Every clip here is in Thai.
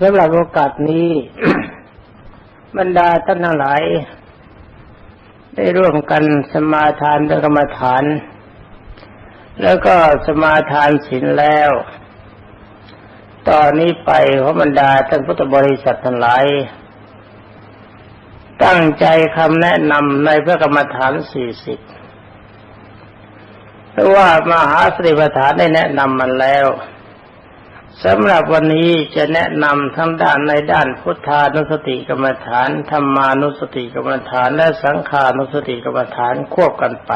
สำหรับโอกาสนี้ บรรดาท่านทั้งหลาย ได้ร่วมกันสมาทานพระกรรมฐาน แล้วก็สมาทานศีลแล้ว ตอนนี้ไปขอบรรดาท่านพุทธบริษัททั้งหลาย ตั้งใจคำแนะนำในพระกรรมฐานสี่สิบเพราะว่ามหาสติปัฏฐานได้แนะนำมันแล้ว สำหรับวันนี้จะแนะนำทั้งด้านในด้านพุทธานุสติกรรมฐานธรรมานุสติกรรมฐานและสังขานุสติกรรมฐานควบกันไป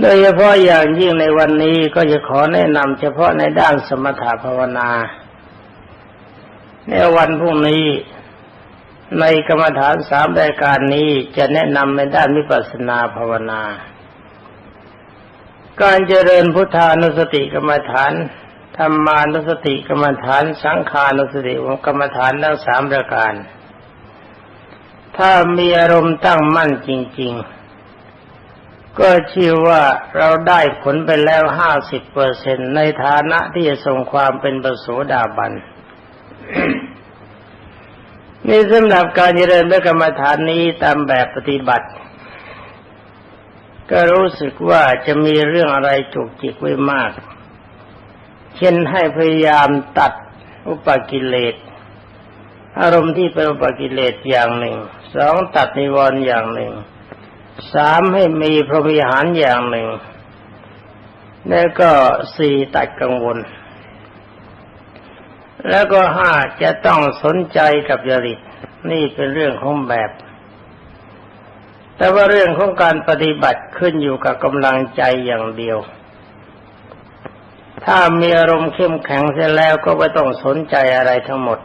โดยเฉพาะอย่างยิ่งในวันนี้ก็จะขอแนะนำเฉพาะในด้านสมถภาวนา ในวันพรุ่งนี้ในกรรมฐานสามรายการนี้จะแนะนำในด้านวิปัสสนาภาวนา การเจริญพุทธานุสติกรรมฐาน ธรรมานุสติกรรมฐานสังขานุสติกรรมฐานทั้งสามประการ ถ้ามีอารมณ์ตั้งมั่นจริง ๆ ก็ชื่อว่าเราได้ผลไปแล้วห้าสิบเปอร์เซ็นในฐานะที่จะทรงความเป็นประโสดาบันนี่สำหรับการเจริญพระกรรมฐานนี้ตามแบบปฏิบัติ ก็รู้สึกว่าจะมีเรื่องอะไรจุกจิกไว้มาก เช่นให้พยายามตัดอุปกิเลสอารมณ์ที่เป็นอุปกิเลสอย่างหนึ่งสองตัดนิวรณ์อย่างหนึ่งสามให้มีพรหมิหารอย่างหนึ่ง แล้วก็สี่ตัดกังวล แล้วก็ห้าจะต้องสนใจกับจริตนี่เป็นเรื่องของแบบ แต่ว่าเรื่องของการปฏิบัติขึ้นอยู่กับกำลังใจอย่างเดียว ถ้ามีอารมณ์เข้มแข็งเสียแล้วก็ไม่ต้องสนใจอะไรทั้งหมด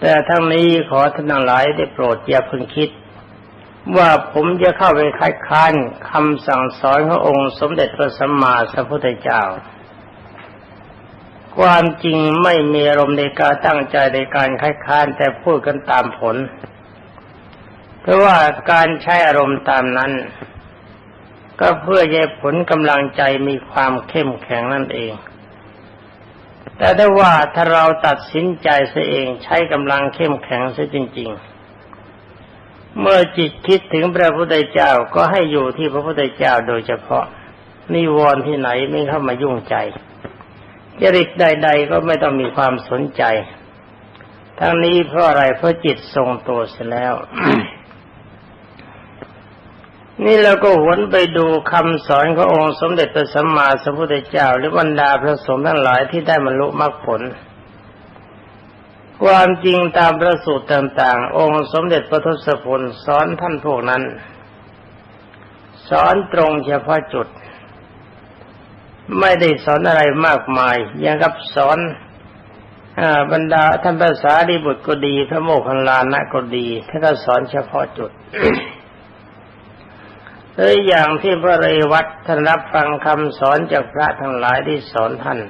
แต่ทั้งนี้ขอท่านหลายได้โปรดอย่าพึงคิด ว่าผมจะเข้าไปคัดค้านคำสั่งสอนขององค์สมเด็จพระสัมมาสัมพุทธเจ้า ความจริงไม่มีอารมณ์ในการตั้งใจในการคัดค้านแต่พูดกันตามผล เพราะว่าการใช้อารมณ์ตามนั้น ก็เพื่อให้ผลกำลังใจมีความเข้มแข็งนั่นเอง แต่ได้ว่าถ้าเราตัดสินใจเสียเองใช้กำลังเข้มแข็งเสียจริง ๆ เมื่อจิตคิดถึงพระพุทธเจ้าก็ให้อยู่ที่พระพุทธเจ้าโดยเฉพาะนิวรณ์ที่ไหนไม่เข้ามายุ่งใจจริตใด ๆ ก็ไม่ต้องมีความสนใจ ทั้งนี้เพราะอะไรเพราะจิตทรงตัวเสียแล้ว นี่เราก็หวนไปดูคำสอนขององค์สมเด็จพระสัมมาสัมพุทธเจ้าหรือบรรดาพระสงฆ์ทั้งหลายที่ได้บรรลุมรรคผล ความจริงตามพระสูตรต่างๆ องค์สมเด็จพระทศพลสอนท่านพวกนั้น สอนตรงเฉพาะจุด ไม่ได้สอนอะไรมากมายยังกับสอนบรรดาท่านภาษาดีบุตรก็ดี พระโมคคัลลานะก็ดีท่านก็สอนเฉพาะจุด หรืออย่างที่พระเรวัตท่านรับฟังคำสอนจากพระทั้งหลายที่สอนท่าน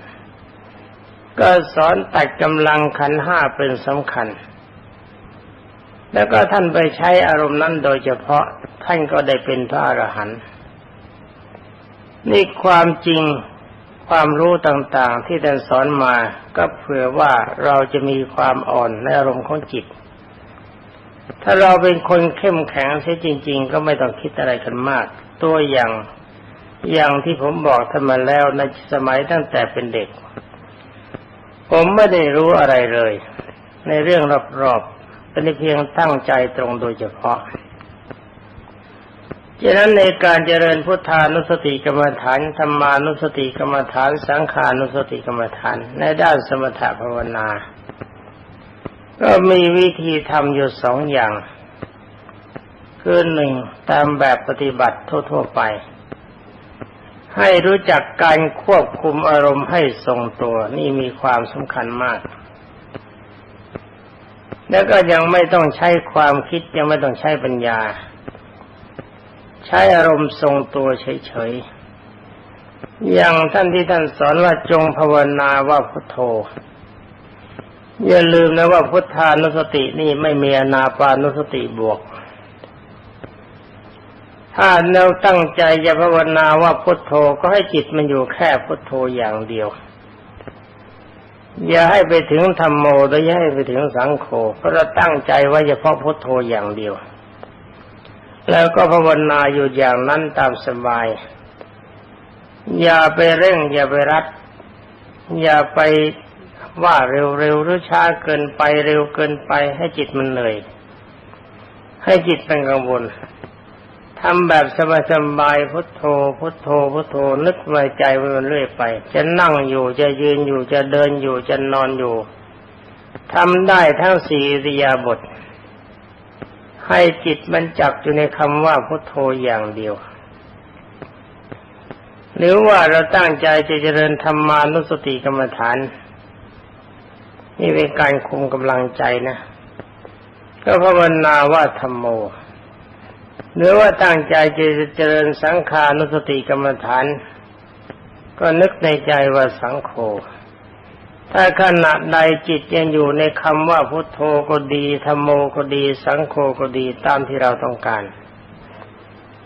ก็สอนตัดกำลังขันห้าเป็นสำคัญ แล้วก็ท่านไปใช้อารมณ์นั้นโดยเฉพาะท่านก็ได้เป็นพระอรหันต์นี่ความจริงความรู้ต่างๆที่ท่านสอนมา ก็เผื่อว่าเราจะมีความอ่อนในอารมณ์ของจิต ถ้าเราเป็นคนเข้มแข็งเสียจริง ๆ ก็ไม่ต้องคิดอะไรกันมาก ตัวอย่างอย่างที่ผมบอกท่านมาแล้วในสมัยตั้งแต่เป็นเด็ก ผมไม่ได้รู้อะไรเลย ในเรื่องรอบๆเป็นเพียงตั้งใจตรงโดยเฉพาะฉะนั้นในการเจริญพุทธานุสติกรรมฐานธรรมานุสติกรรมฐาน สังขานุสติกรรมฐาน ในด้านสมถภาวนา ก็มีวิธีทำอยู่สองอย่าง คือหนึ่งตามแบบปฏิบัติทั่ว ๆ ไป ให้รู้จักการควบคุมอารมณ์ให้ทรงตัวนี่มีความสำคัญมาก แล้วก็ยังไม่ต้องใช้ความคิดยังไม่ต้องใช้ปัญญา ใช้อารมณ์ทรงตัวเฉยๆอย่างท่านที่ท่านสอนว่าจงภาวนาว่าพุทโธ อย่าลืมนะว่าพุทธานุสตินี่ไม่มีอนาปานุสติบวก ถ้าเราตั้งใจจะภาวนาว่าพุทโธก็ให้จิตมันอยู่แค่พุทโธอย่างเดียว อย่าให้ไปถึงธรรมโมโดยอย่าให้ไปถึงสังโฆเพราะเราตั้งใจไว่าเฉพาะพุทโธอย่างเดียว แล้วก็ภาวนาอยู่อย่างนั้นตามสบาย อย่าไปเร่ง อย่าไปรัด อย่าไป ว่าเร็วๆหรือช้าเกินไปเร็วเกินไปให้จิตมันเหนื่อยให้จิตเป็นกังวลทำแบบสบายๆพุทโธ พุทโธ พุทโธ นึกไว้ใจไว้เรื่อยไป จะนั่งอยู่จะยืนอยู่จะเดินอยู่จะนอนอยู่ทำได้ทั้งสี่อิริยาบถให้จิตมันจับอยู่ในคำว่าพุทโธอย่างเดียว หรือว่าเราตั้งใจจะเจริญธรรมานุสติกรรมฐาน นี่เป็นการคุมกำลังใจนะ ก็ภาวนาว่าธรรมโมหรือว่าตั้งใจจะเจริญสังขานุสติกรรมฐาน ก็นึกในใจว่าสังโฆถ้าขณะใดจิตยังอยู่ในคำว่าพุทโธก็ดีธรรมโมก็ดี สังโฆก็ดีตามที่เราต้องการ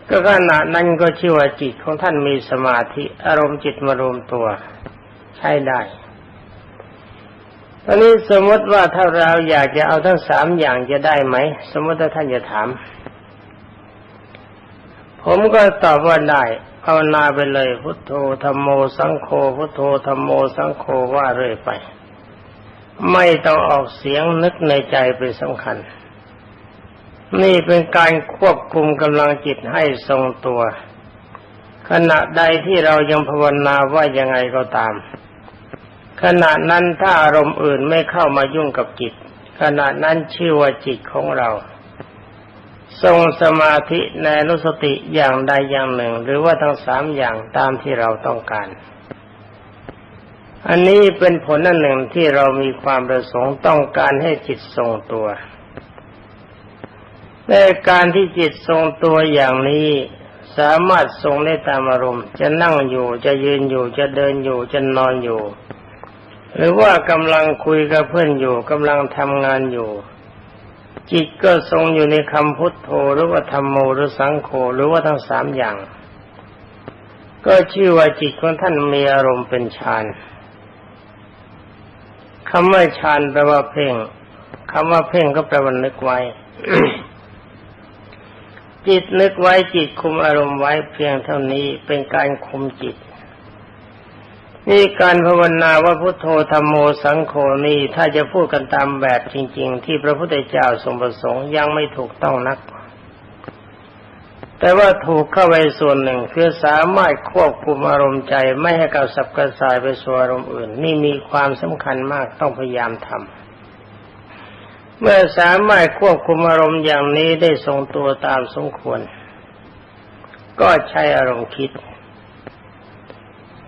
ก็ขณะนั้นก็ชื่อว่าจิตของท่านมีสมาธิ อารมณ์จิตมารวมตัว ใช้ได้ อนนี้สมมติว่าถ้าเราอยากจะเอาทั้งสามอย่างจะได้ไหม สมมติถ้าท่านจะถาม ผมก็ตอบว่าได้ภาวนาไปเลย พุทโธธรรมโมสังโฆพุทโธธรรมโมสังโฆว่าเรื่อยไป ไม่ต้องออกเสียงนึกในใจเป็นสำคัญ นี่เป็นการควบคุมกำลังจิตให้ทรงตัว ขณะใดที่เรายังภาวนาว่ายังไงก็ตาม ขณะนั้นถ้าอารมณ์อื่นไม่เข้ามายุ่งกับจิต ขณะนั้นชื่อว่าจิตของเรา ทรงสมาธิในนุสติอย่างใดอย่างหนึ่ง หรือว่าทั้งสามอย่างตามที่เราต้องการ อันนี้เป็นผลอันหนึ่งที่เรามีความประสงค์ต้องการให้จิตทรงตัวในการที่จิตทรงตัวอย่างนี้สามารถทรงได้ตามอารมณ์ จะนั่งอยู่จะยืนอยู่จะเดินอยู่จะนอนอยู่ หรือว่ากำลังคุยกับเพื่อนอยู่กำลังทำงานอยู่ จิตก็ทรงอยู่ในคำพุทโธหรือว่าธรรมโมหรือสังโฆหรือว่าทั้งสามอย่าง ก็ชื่อว่าจิตของท่านมีอารมณ์เป็นฌานคำว่าฌานแปลว่าเพ่งคำว่าเพ่งก็แปลว่านึกไว้ จิตนึกไว้จิตคุมอารมณ์ไว้เพียงเท่านี้เป็นการคุมจิต นี่การภาวนาว่าพุทโธธรรมโมสังโฆนี่ถ้าจะพูดกันตามแบบจริง ๆ ที่พระพุทธเจ้าทรงประสงค์ยังไม่ถูกต้องนัก แต่ว่าถูกเข้าไปส่วนหนึ่งคือสามารถควบคุมอารมณ์ใจไม่ให้กับสับกระสายไปสู่อารมณ์อื่น นี่มีความสำคัญมากต้องพยายามทำเมื่อสามารถควบคุมอารมณ์อย่างนี้ได้ทรงตัวตามสมควร ก็ใช้อารมณ์คิด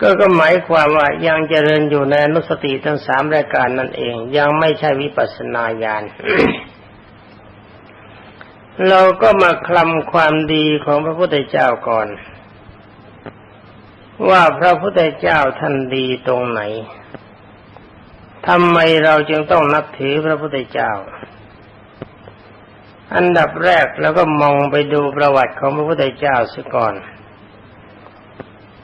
ก็ก็หมายความว่ายังเจริญอยู่ในอนุสติทั้งสามรายการนั่นเอง ยังไม่ใช่วิปัสนาญาณเราก็มาคลำความดีของพระพุทธเจ้าก่อน ว่าพระพุทธเจ้าท่านดีตรงไหนทำไมเราจึงต้องนับถือพระพุทธเจ้า อันดับแรกแล้วก็มองไปดูประวัติของพระพุทธเจ้าซะก่อน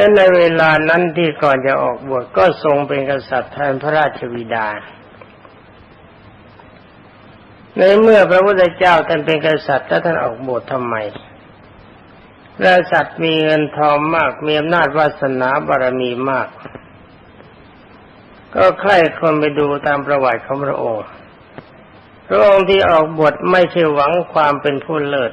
และในเวลานั้นที่ก่อนจะออกบวชก็ทรงเป็นกษัตริย์แทนพระราชบิดา ในเมื่อพระพุทธเจ้าท่านเป็นกษัตริย์แล้วท่านออกบวชทำไมกษัตริย์มีเงินทองมากมีอำนาจวาสนาบารมีมาก ก็ใครคนไปดูตามประวัติของพระองค์พระองค์ที่ออกบวชไม่ใช่หวังความเป็นผู้เลิศ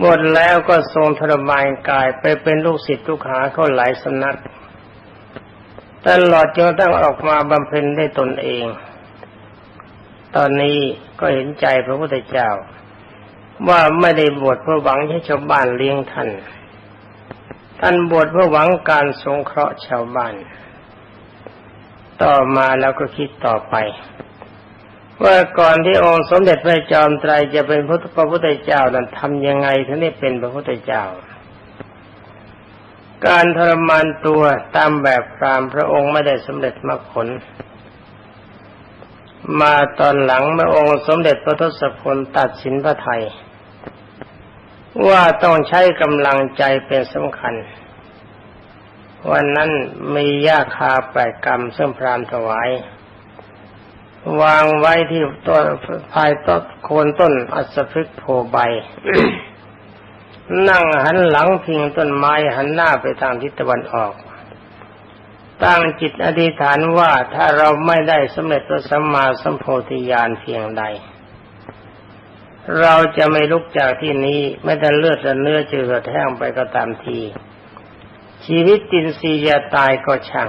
บวชแล้วก็ทรงทรมานกายไปเป็นลูกศิษย์ลูกหาเขาหลายสำนักตลอดจนตั้งออกมาบำเพ็ญได้ตนเอง ตอนนี้ก็เห็นใจพระพุทธเจ้า ว่าไม่ได้บวชเพื่อหวังให้ชาวบ้านเลี้ยงท่าน ท่านบวชเพื่อหวังการสงเคราะห์ชาวบ้าน ต่อมาแล้วก็คิดต่อไป ว่าก่อนที่องค์สมเด็จพระจอมไตรจะเป็นพระพุทธเจ้านั้นทำยังไงถึงได้เป็นพระพุทธเจ้า การทรมานตัวตามแบบพรามพระองค์ไม่ได้สำเร็จมรรคผล มาตอนหลังเมื่อองค์สมเด็จพระทศพลตัดสินพระไทยว่าต้องใช้กำลังใจเป็นสำคัญ วันนั้นมียาคาแปดกรรมซึ่งพรามถวาย วางไว้ที่ต้นภายต้นโคนต้นอัศพฤกษ์โพใบ นั่งหันหลังพิงต้นไม้หันหน้าไปทางทิศตะวันออก ตั้งจิตอธิษฐานว่าถ้าเราไม่ได้สำเร็จพระสัมมาสัมโพธิญาณเพียงใด เราจะไม่ลุกจากที่นี้ไม่แต่เลือดและเนื้อจะเหือดแห้งไปก็ตามที ชีวิตตินซีจะตายก็ช่าง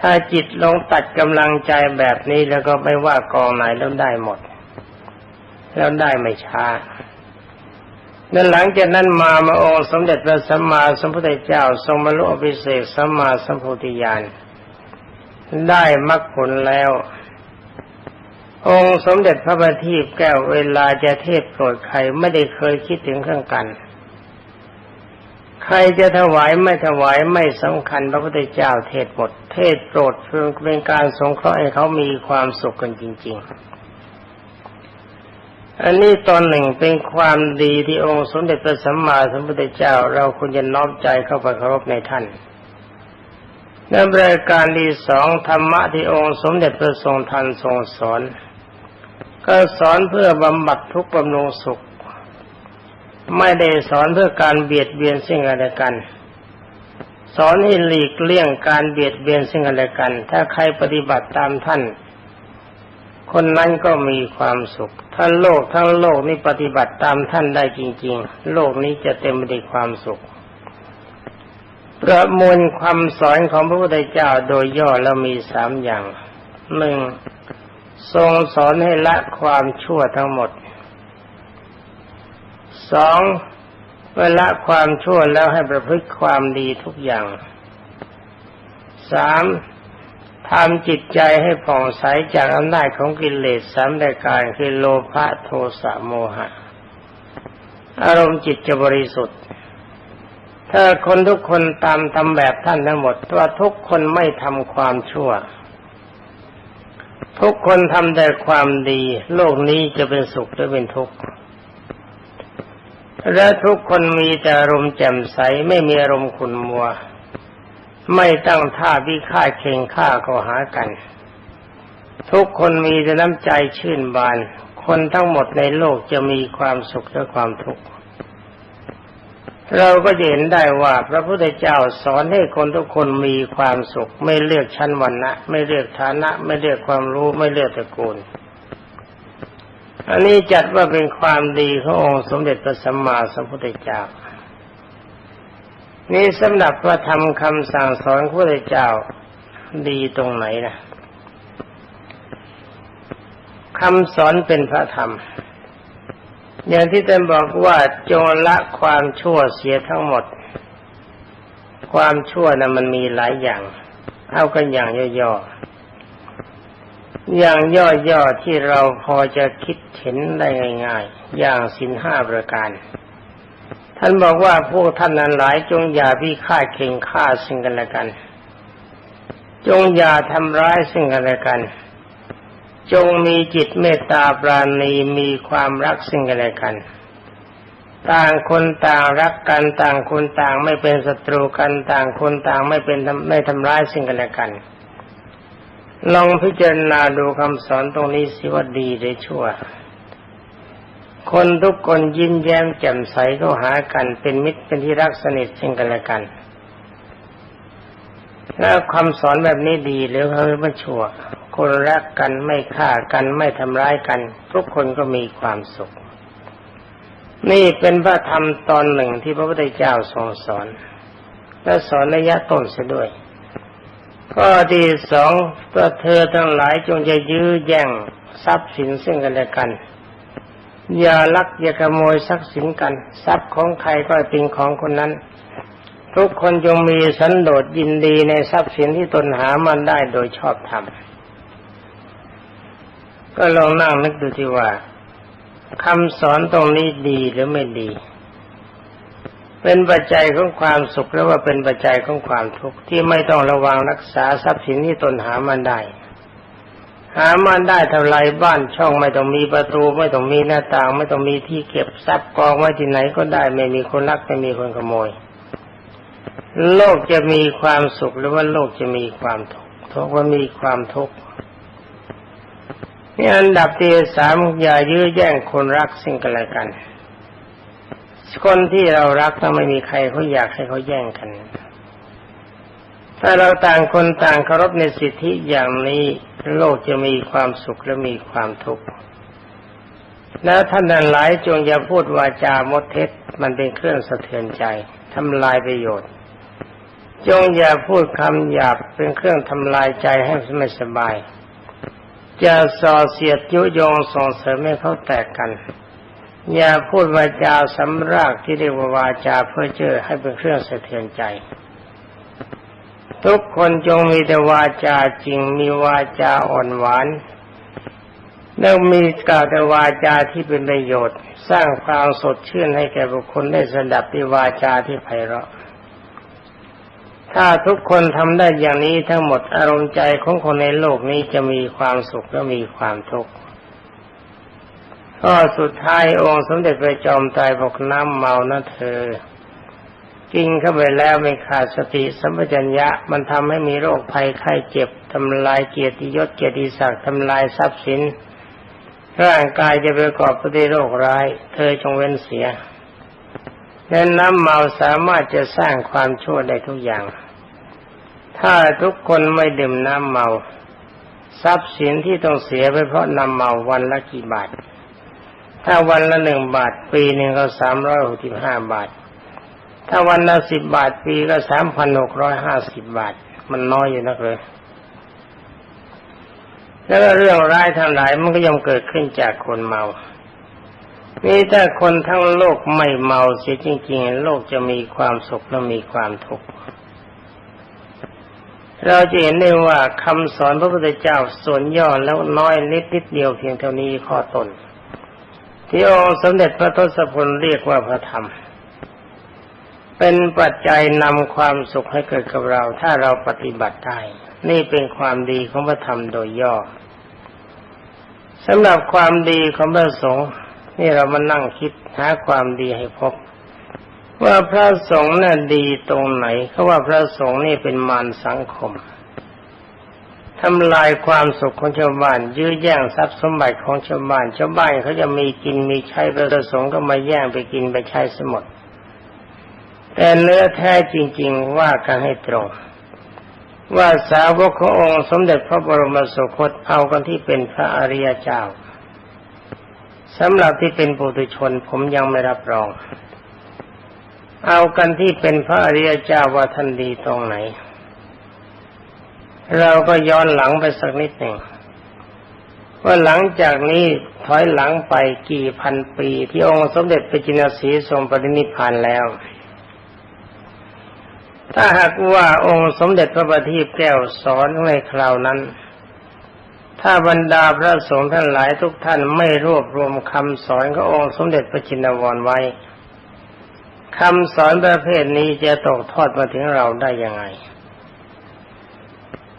ถ้าจิตลงตัดกำลังใจแบบนี้แล้วก็ไม่ว่ากองไหนแล้วได้หมด แล้วได้ไม่ช้านั้นหลังจากนั้นมามาองค์สมเด็จพระสัมมาสัมพุทธเจ้า ทรงบรรลุอภิเศกสัมมาสัมโพธิญาณได้มรรคผลแล้ว องค์สมเด็จพระบัณฑิตแก้วเวลาจะเทศโปรดใครไม่ได้เคยคิดถึงเครื่องกัน ครจะถวายไม่ถวายไม่สำคัญพระพุทธเจ้าเทศหมด เทศโปรดเพื่อเป็นการสงเคราะห์ให้เขามีความสุขกันจริง ๆ อันนี้ตอนหนึ่งเป็นความดีที่องค์สมเด็จพระสัมมาสัมพุทธเจ้า เราควรจะน้อมใจเข้าไปเคารพในท่านในรายการที่สองธรรมะที่องค์สมเด็จพระทรงทันทรงสอน ก็สอนเพื่อบำบัดทุกข์บำรุงสุข ไม่ได้สอนเพื่อการเบียดเบียนซึ่งกันและกัน สอนให้หลีกเลี่ยงการเบียดเบียนซึ่งกันและกัน ถ้าใครปฏิบัติตามท่าน คนนั้นก็มีความสุข ถ้าโลกทั้งโลกนี้ปฏิบัติตามท่านได้จริง ๆ โลกนี้จะเต็มไปด้วยความสุข ประมวลความสอนของพระพุทธเจ้าโดยย่อแล้วมีสามอย่างหนึ่งทรงสอนให้ละความชั่วทั้งหมด สองเมื่อละความชั่วแล้วให้ประพฤติความดีทุกอย่างสามทำจิตใจให้ผ่องใสจากอำนาจของกิเลสสามรายการคือโลภะโทสะโมหะ อารมณ์จิตจะบริสุทธิ์ ถ้าคนทุกคนตามทำแบบท่านทั้งหมดว่าทุกคนไม่ทำความชั่ว ทุกคนทำแต่ความดี โลกนี้จะเป็นสุขหรือเป็นทุกข์ และทุกคนมีแต่อารมณ์แจ่มใสไม่มีอารมณ์ขุ่นมัว ไม่ตั้งท่าวิฆ่าเข่งฆ่าเข้าหากัน ทุกคนมีแต่น้ำใจชื่นบาน คนทั้งหมดในโลกจะมีความสุขและความทุกข์เราก็เห็นได้ว่าพระพุทธเจ้าสอนให้คนทุกคนมีความสุข ไม่เลือกชั้นวรรณะ ไม่เลือกฐานะ ไม่เลือกความรู้ไม่เลือกตระกูล อันนี้จัดว่าเป็นความดีขององค์สมเด็จพระสัมมาสัมพุทธเจ้า นี่สำหรับพระธรรมคำสั่งสอนพระพุทธเจ้าดีตรงไหนนะคำสอนเป็นพระธรรม อย่างที่ท่านบอกว่าจงละความชั่วเสียทั้งหมด ความชั่วนะ่ะมันมีหลายอย่าง เอากันอย่างย่อๆ อย่างย่อๆที่เราพอจะคิดเห็นได้ง่ายๆอย่างสินห้าประการ ท่านบอกว่าพวกท่านนั้นหลายจงอย่าพิฆาตเข่งฆ่าซึ่งกันและกัน จงอย่าทำร้ายซึ่งกันและกัน จงมีจิตเมตตาปราณีมีความรักซึ่งกันและกัน ต่างคนต่างรักกันต่างคนต่างไม่เป็นศัตรูกันต่างคนต่างไม่เป็นไม่ทำร้ายซึ่งกันและกัน ลองพิจารณาดูคำสอนตรงนี้สิว่าดีหรือชั่ว คนทุกคนยิ้มแย้มแจ่มใสเข้าหากันเป็นมิตรเป็นที่รักสนิทซึ่งกันและกันแล้วคำสอนแบบนี้ดีหรือเขาไม่ชั่ว คนรักกันไม่ฆ่ากันไม่ทำร้ายกัน ทุกคนก็มีความสุข นี่เป็นพระธรรมตอนหนึ่งที่พระพุทธเจ้าทรงสอน และสอนระยะต้นเสียด้วย ข้อที่สองตัวเธอทั้งหลายจงจะยื้อแย่งทรัพย์สินซึ่งกันและกัน อย่าลักอย่าขโมยทรัพย์สินกัน ทรัพย์ของใครก็เป็นของคนนั้น ทุกคนจงมีสันโดษยินดีในทรัพย์สินที่ตนหามันได้โดยชอบธรรมก็ลองนั่งนึกดูที่ว่าคำสอนตรงนี้ดีหรือไม่ดี เป็นปัจจัยของความสุขหรือว่าเป็นปัจจัยของความทุกข์ที่ไม่ต้องระวังรักษาทรัพย์สินที่ตนหามันได้ หามันได้เท่าไรบ้านช่องไม่ต้องมีประตู ไม่ต้องมีหน้าต่าง ไม่ต้องมีที่เก็บทรัพย์กองไว้ที่ไหนก็ได้ ไม่มีคนรักไม่มีคนขโมย โลกจะมีความสุขหรือว่าโลกจะมีความทุกข์ทุกว่ามีความทุกข์นี่อันดับที่สามอย่ายื้อแย่งคนรักสิ่งกันและกัน คนที่เรารักถ้าไม่มีใครเขาอยากให้เขาแย่งกัน ถ้าเราต่างคนต่างเคารพในสิทธิอย่างนี้โลกจะมีความสุขและมีความทุกข์แล้วท่านนั้นหลายจงอย่าพูดวาจามดเท็จมันเป็นเครื่องสะเทือนใจทำลายประโยชน์ จงอย่าพูดคำหยาบเป็นเครื่องทำลายใจให้ไม่สบายจะส่อเสียดยุยงส่งเสริมให้เขาแตกกัน อย่าพูดวาจาสำรากที่เรียกว่าวาจาเพื่อเจอให้เป็นเครื่องสะเทือนใจ ทุกคนจงมีแต่วาจาจริงมีวาจาอ่อนหวานแล้วมีกล่าวแต่วาจาที่เป็นประโยชน์ สร้างความสดชื่นให้แก่บุคคลได้สดับด้วยวาจาที่ไพเราะ ถ้าทุกคนทำได้อย่างนี้ทั้งหมดอารมณ์ใจของคนในโลกนี้จะมีความสุขและมีความทุกข์ ข้อสุดท้ายองค์สมเด็จพระจอมไตรบอกน้ำเมานะเธอ กินเข้าไปแล้วไม่ขาดสติสัมปชัญญะมันทำให้มีโรคภัยไข้เจ็บทำลายเกียรติยศเกียรติศักดิ์ทำลายทรัพย์สิน ร่างกายจะประกอบไปด้วยโรคร้าย เธอจงเว้นเสียและน้ำเมาสามารถจะสร้างความชั่วได้ทุกอย่าง ถ้าทุกคนไม่ดื่มน้ำเมา ทรัพย์สินที่ต้องเสียไปเพราะน้ำเมาวันละกี่บาท ถ้าวันละหนึ่งบาทปีหนึ่งก็สามร้อยหกสิบห้าบาท ถ้าวันละสิบบาทปีก็สามพันหกร้อยห้าสิบบาท มันน้อยอยู่นักเลยแล้วเรื่องร้ายทั้งหลายมันก็ย่อมเกิดขึ้นจากคนเมา นี่ถ้าคนทั้งโลกไม่เมาเสียจริง ๆ โลกจะมีความสุขและมีความทุกข์ เราจะเห็นได้ว่าคำสอนพระพุทธเจ้าส่วนย่อแล้วน้อยนิดนิดเดียวเพียงเท่านี้ข้อตน ที่องค์สมเด็จพระทศพลเรียกว่าพระธรรม เป็นปัจจัยนำความสุขให้เกิดกับเรา ถ้าเราปฏิบัติได้ นี่เป็นความดีของพระธรรมโดยย่อสำหรับความดีของพระสงฆ์นี่เรามานั่งคิดหาความดีให้พบ ว่าพระสงฆ์น่ะดีตรงไหนเขาว่าพระสงฆ์นี่เป็นมารสังคม ทำลายความสุขของชาวบ้าน ยื้อแย่งทรัพย์สมบัติของชาวบ้านชาวบ้านเขาจะมีกินมีใช้พระสงฆ์ก็มาแย่งไปกินไปใช้สมดแต่เนื้อแท้จริง ๆ ว่ากันให้ตรง ว่าสาวกขององค์สมเด็จพระบรมสุคตเอากันที่เป็นพระอริยเจ้าสำหรับที่เป็นปุถุชนผมยังไม่รับรอง เอากันที่เป็นพระอริยเจ้าว่าท่านดีตรงไหน เราก็ย้อนหลังไปสักนิดหนึ่งว่าหลังจากนี้ถอยหลังไปกี่พันปี ที่องค์สมเด็จพระจินสีทรงปรินิพพานแล้ว ถ้าหากว่าองค์สมเด็จพระบัณฑิตแก้วสอนในคราวนั้น ถ้าบรรดาพระสงฆ์ท่านหลายทุกท่านไม่รวบรวมคำสอนขององค์สมเด็จพระจินวรไว้คำสอนประเภทนี้จะตกทอดมาถึงเราได้ยังไง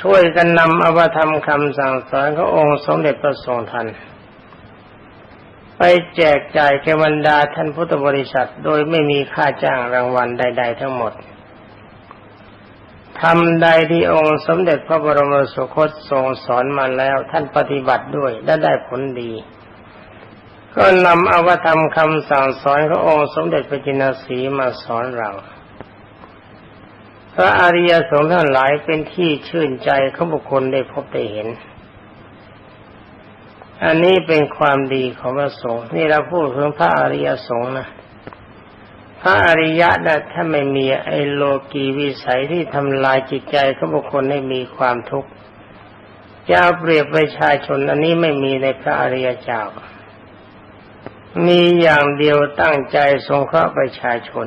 ช่วยกันนำอวธรรมคำสั่งสอนขององค์สมเด็จพระทรงทัน ไปแจกจ่ายแก่บรรดาท่านพุทธบริษัทโดยไม่มีค่าจ้างรางวัลใด ๆ ทั้งหมดทำใดที่องค์สมเด็จพระบรมสุคตทรงสอนมาแล้วท่านปฏิบัติด้วยและได้ผลดี ก็นำอวธรรมคำสั่งสอนขององค์สมเด็จพระจินสีมาสอนเรา พระอริยสงฆ์ทั้งหลายเป็นที่ชื่นใจของบุคคลได้พบได้เห็น อันนี้เป็นความดีของพระสงฆ์นี่เราพูดถึงพระอริยสงฆ์นะพระอริยะนะถ้าไม่มีไอโลกีวิสัยที่ทำลายจิตใจของบุคคลให้มีความทุกข์จะเปรียบประชาชนอันนี้ไม่มีในพระอริยเจ้า มีอย่างเดียวตั้งใจสงเคราะห์ประชาชน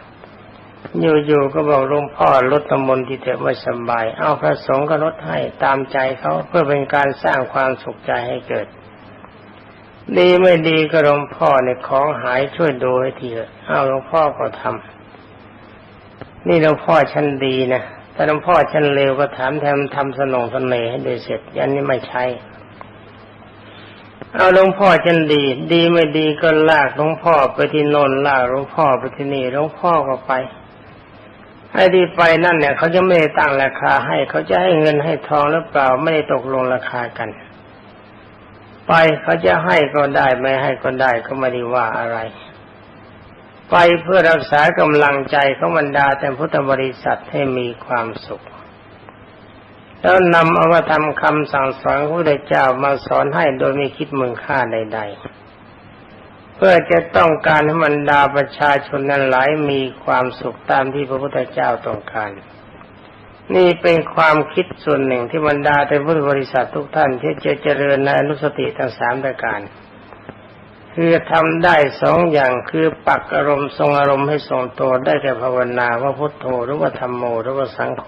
อยู่ๆก็บอกหลวงพ่อลดตมนที่เถอะไม่สบาย เอาพระสงฆ์ก็ลดให้ตามใจเขาเพื่อเป็นการสร้างความสุขใจให้เกิด ดีไม่ดีก็หลวงพ่อเนี่ยของหายช่วยดูให้ทีเถอะเอาหลวงพ่อก็ทำนี่หลวงพ่อชั้นดีนะถ้าหลวงพ่อชั้นเลวก็ถามแทนทำสนองสนเนให้ได้เสร็จยันนี้ไม่ใช่เอาหลวงพ่อชั้นดี ดีไม่ดีก็ลากหลวงพ่อไปที่โนนลากหลวงพ่อไปที่นี่หลวงพ่อก็ไป ไอ้ที่ไปนั่นเนี่ยเขาจะไม่ได้ตั้งราคาให้ เขาจะให้เงินให้ทองหรือเปล่าไม่ได้ตกลงราคากัน ไปเขาจะให้ก็ได้ไม่ให้ก็ได้ก็ไม่ได้ว่าอะไร ไปเพื่อรักษากำลังใจของบรรดาแต่พุทธบริษัทให้มีความสุข แล้วนำเอามาทำคำสั่งสอนพระเจ้ามาสอนให้โดยไม่คิดมึงค่าใด ๆ พื่อจะต้องการให้บรรดาประชาชนนั้นหลายมีความสุขตามที่พระพุทธเจ้าต้องการ นี่เป็นความคิดส่วนหนึ่งที่บรรดาแต่พุทธบริษัททุกท่านที่จะเจริญในอนุสติทั้งสามประการ คือทำได้สองอย่างคือปักอารมณ์ทรงอารมณ์ให้ทรงตัวได้แก่ภาวนาว่าพุทโธหรือว่าธรรมโมหรือว่าสังโฆ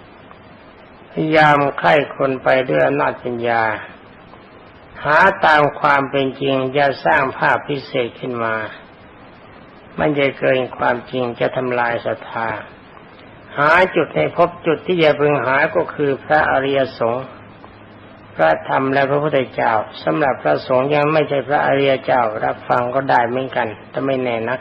พยายามไข้คนไปด้วยอำนาจปัญญา หาตามความเป็นจริงอย่าสร้างภาพพิเศษขึ้นมา มันจะเกินความจริงจะทำลายศรัทธา หาจุดให้พบจุดที่จะพึงหาก็คือพระอริยสงฆ์พระธรรมและพระพุทธเจ้าสำหรับพระสงฆ์ยังไม่ใช่พระอริยเจ้ารับฟังก็ได้เหมือนกันแต่ไม่แน่นัก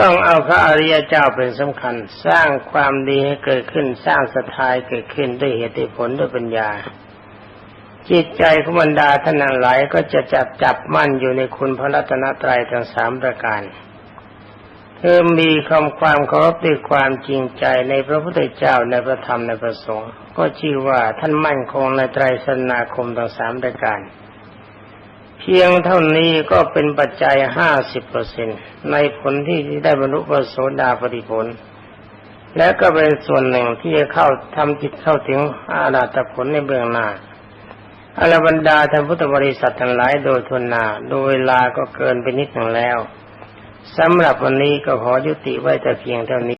ต้องเอาพระอริยเจ้าเป็นสำคัญ สร้างความดีให้เกิดขึ้น สร้างศรัทธาเกิดขึ้นด้วยเหตุผลด้วยปัญญา จิตใจของบรรดาท่านหลายก็จะจับจับมั่นอยู่ในคุณพระรัตนตรัยทั้งสามประการคือมีคำความเคารพด้วยความจริงใจในพระพุทธเจ้าในพระธรรมในพระสงฆ์ก็ชื่อว่าท่านมั่นคงในไตรสนาคมทั้งสามประการ เพียงเท่านี้ก็เป็นปัจจัยห้าสิบเปอร์เซ็นในผลที่ได้บรรลุพระโสดาปฏิผล และก็เป็นส่วนหนึ่งที่จะเข้าทำจิตเข้าถึงอาราตผลในเบื้องหน้าอรบรรดาท่านพุทธบริษัททั้งหลายโดยทุนนาโดยเวลาก็เกินไปนิดหนึ่งแล้วสำหรับวันนี้ก็ขอยุติไว้แต่เพียงเท่านี้